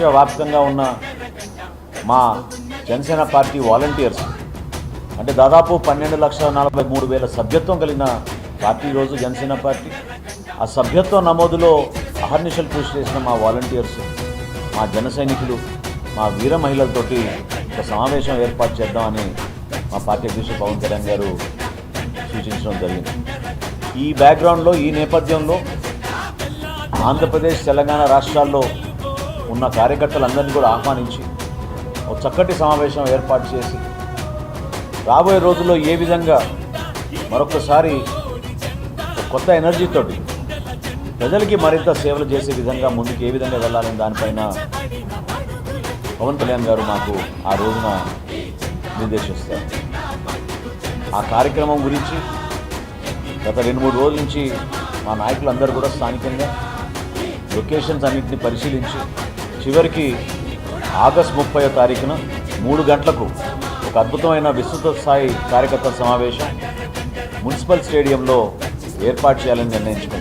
రాష్ట్ర వ్యాప్తంగా ఉన్న మా జనసేన పార్టీ వాలంటీర్స్ అంటే దాదాపు పన్నెండు లక్షల నలభై మూడు వేల సభ్యత్వం కలిగిన పార్టీ ఈరోజు జనసేన పార్టీ. ఆ సభ్యత్వ నమోదులో అహర్నిశలు కృషి చేసిన మా వాలంటీర్స్ మా జన సైనికులు మా వీర మహిళలతోటి ఒక సమావేశం ఏర్పాటు చేద్దామని మా పార్టీ అధ్యక్షుడు పవన్ కళ్యాణ్ గారు సూచించడం జరిగింది. ఈ బ్యాక్గ్రౌండ్లో ఈ నేపథ్యంలో ఆంధ్రప్రదేశ్ తెలంగాణ రాష్ట్రాల్లో ఉన్న కార్యకర్తలందరినీ కూడా ఆహ్వానించి ఒక చక్కటి సమావేశం ఏర్పాటు చేసి రాబోయే రోజుల్లో ఏ విధంగా మరొకసారి కొత్త ఎనర్జీతోటి ప్రజలకి మరింత సేవలు చేసే విధంగా ముందుకు ఏ విధంగా వెళ్ళాలని దానిపైన పవన్ కళ్యాణ్ గారు మాకు ఆ రోజున నిర్దేశిస్తారు. ఆ కార్యక్రమం గురించి గత రెండు మూడు రోజుల నుంచి మా నాయకులందరూ కూడా స్థానికంగా లొకేషన్స్ అన్నింటినీ పరిశీలించి చివరికి ఆగస్ట్ ముప్పై తారీఖున మూడు గంటలకు ఒక అద్భుతమైన విస్తృత స్థాయి కార్యకర్తల సమావేశం మున్సిపల్ స్టేడియంలో ఏర్పాటు చేయాలని నిర్ణయించుకున్నాం.